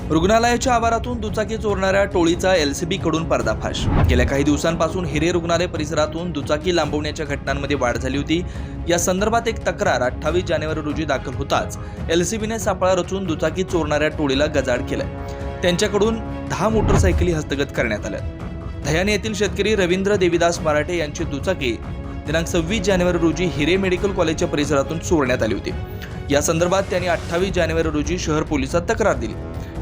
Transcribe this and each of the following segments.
रुग्णालयाच्या आवारातून दुचाकी चोरणाऱ्या टोळीचा एलसीबी कडून पर्दाफाश. गेल्या काही दिवसांपासून हिरे रुग्णालय परिसरातून दुचाकी लांबवण्याच्या घटनांमध्ये वाढ झाली होती. या संदर्भात एक तक्रार अठ्ठावीस जानेवारी रोजी दाखल होताच एलसीबीने सापळा रचून दुचाकी चोरणाऱ्या टोळीला गजाड केलाय. त्यांच्याकडून दहा मोटरसायकली हस्तगत करण्यात आल्या धयाने येथील शेतकरी रवींद्र देवीदास मराठे यांची दुचाकी दिनांक सव्वीस जानेवारी रोजी हिरे मेडिकल कॉलेजच्या परिसरातून चोरण्यात आली होती. या संदर्भात त्यांनी अठ्ठावीस जानेवारी रोजी शहर पोलिसात तक्रार दिली.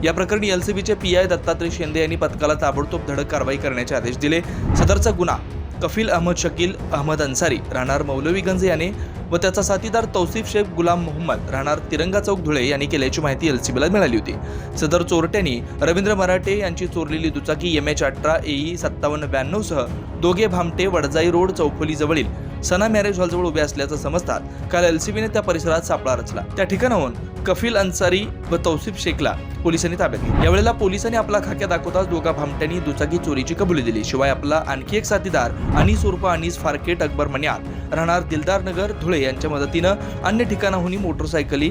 या प्रकरणी एलसीबीचे पी आय दत्तात्रय शिंदे यांनी पथकाला ताबडतोब धडक कारवाई करण्याचे आदेश दिले. सदरचा गुन्हा कफील अहमद शकील अहमद अन्सारी राहणार मौलवीगंज याने व त्याचा साथीदार तौसिफ शेख गुलाम मोहम्मद राहणार तिरंगा चौक धुळे यांनी केल्याची माहिती एलसीबीला मिळाली होती. सदर चोरट्यांनी रवींद्र मराठे यांची चोरलेली दुचाकी एम एच अठरा एई सत्तावन्न ब्याण्णवसह दोघे भामटे वडजाई रोड चौफुलीजवळील सना मॅरेज हॉलजवळ उभे असल्याचं समजतात काल एलसीबीने त्या परिसरात सापळा रचला. त्या ठिकाणाहून कफिल अन्सारी व तौसिफ शेखला पोलिसांनी ताब्यात घेतले. यावेळेला पोलिसांनी आपला खाक्या दाखवताच दोघा भामट्यांनी दुचाकी चोरीची कबुली दिली. शिवाय आपला आणखी एक साथीदार अनिस उर्फ अनिस फारकेट अकबर मन्यार राहणार दिलदार नगर धुळे यांच्या मदतीनं अन्य ठिकाणाहून मोटरसायकली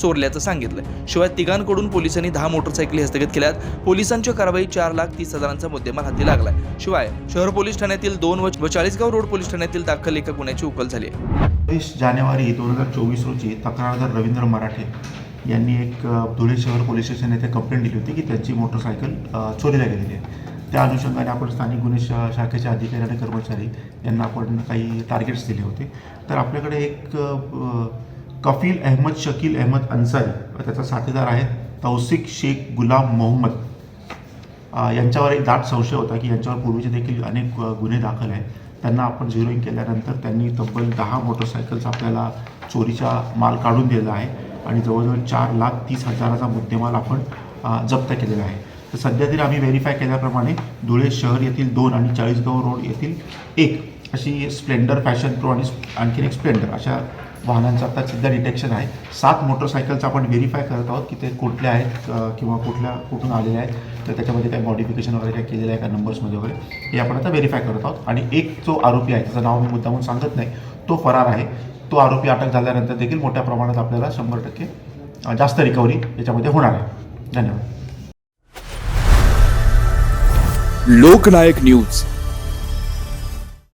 चोरल्याचं सांगितलं शिवाय तिघांकडून पोलिसांनी दहा मोटरसायकली हस्तगत केल्यात. पोलिसांच्या कारवाई चार लाख तीस हजारांचा मुद्देमाल हाती लागलाय. शिवाय शहर पोलीस ठाण्यातील दोन व चाळीसगाव रोड पोलीस ठाण्यातील दाखल एका गुन्ह्याची उकल झाली वीस जानेवारी दोन हजार चोवीस रोजी तक्रारदार रवींद्र मराठे यांनी एक धुळे शहर पोलीस स्टेशन येथे कंप्लेंट दिली होती की त्यांची मोटरसायकल चोरीला गेलेली आहे. त्या अनुषंगाने आपण स्थानिक गुन्हे शाखेच्या शाखेचे अधिकारी आणि कर्मचारी यांना आपण काही टार्गेट्स दिले होते. तर आपल्याकडे एक कफील अहमद शकील अहमद अन्सारी व त्याचा साथीदार आहे तौसिक शेख गुलाम मोहम्मद. यांच्यावर एक दाट संशय होता की यांच्यावर पूर्वीचे देखील अनेक गुन्हे दाखल आहेत. त्यांना आपण झिरोईंग केल्यानंतर त्यांनी तब्बल दहा मोटरसायकल्स आपल्याला चोरीचा माल काढून दिलेला आहे आणि जवळजवळ चार लाख तीस हजाराचा मुद्देमाल आपण जप्त केलेला आहे. तर सध्या तरी आम्ही व्हेरीफाय केल्याप्रमाणे धुळे शहर येथील दोन आणि चाळीसगाव रोड येथील एक अशी स्प्लेंडर फॅशन प्रो आणि आणखीन एक स्प्लेंडर अशा वाहनांचं आता सध्या डिटेक्शन आहे. सात मोटरसायकलचं आपण व्हेरीफाय करत आहोत की ते कुठल्या आहेत किंवा कुठल्या कुठून आलेल्या आहेत. तर त्याच्यामध्ये काय मॉडिफिकेशन वगैरे काय केलेलं आहे का नंबर्समध्ये वगैरे हे आपण आता व्हेरीफाय करत आहोत. आणि एक जो आरोपी आहे त्याचं नाव मी मुद्दामून सांगत नाही तो फरार आहे. तो आरोपी अटक झाल्यानंतर देखील मोठ्या प्रमाणात आपल्याला शंभर टक्के जास्त रिकव्हरी याच्यामध्ये होणार आहे. धन्यवाद. लोकनायक न्यूज.